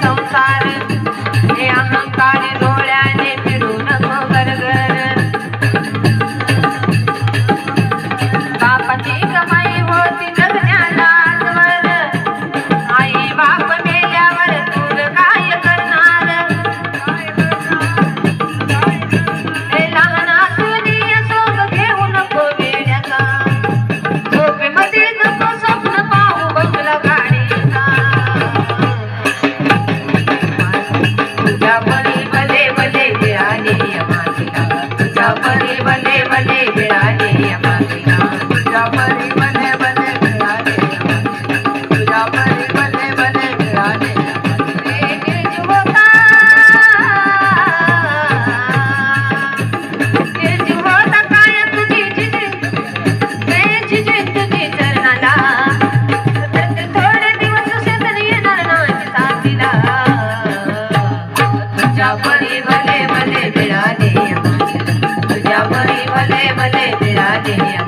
come, come. बले बले बले बिराने अम्मा तेरा भले भले भले तेरा देह